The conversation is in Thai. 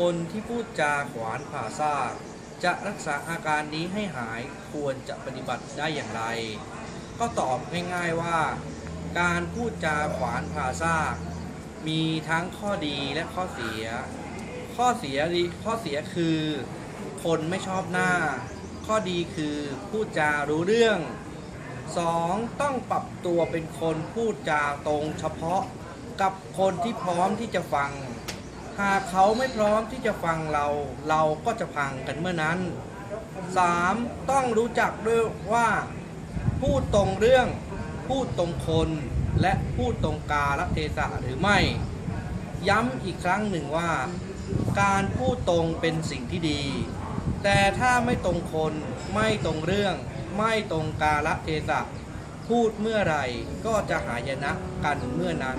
คนที่พูดจาขวานผ่าซากจะรักษาอาการนี้ให้หายควรจะปฏิบัติได้อย่างไร ก็ตอบง่ายๆว่า การพูดจาขวานผ่าซากมีทั้งข้อดีและข้อเสีย ข้อเสียดีข้อเสียคือ คนไม่ชอบหน้า ข้อดีคือพูดจารู้เรื่อง 2. ต้องปรับตัวเป็นคนพูดจาตรงเฉพาะกับคนที่พร้อมที่จะฟัง หากเขาไม่พร้อมที่จะฟังเรา เราก็จะพังกันเมื่อนั้น 3. ต้องรู้จักด้วยว่า พูดตรงเรื่อง พูดตรงคน และพูดตรงกาลเทศะหรือไม่ ย้ำอีกครั้งหนึ่งว่า การพูดตรงเป็นสิ่งที่ดี แต่ถ้าไม่ตรงคน ไม่ตรงเรื่อง ไม่ตรงกาลเทศะ พูดเมื่อไหร่ก็จะหายนะกันเมื่อนั้น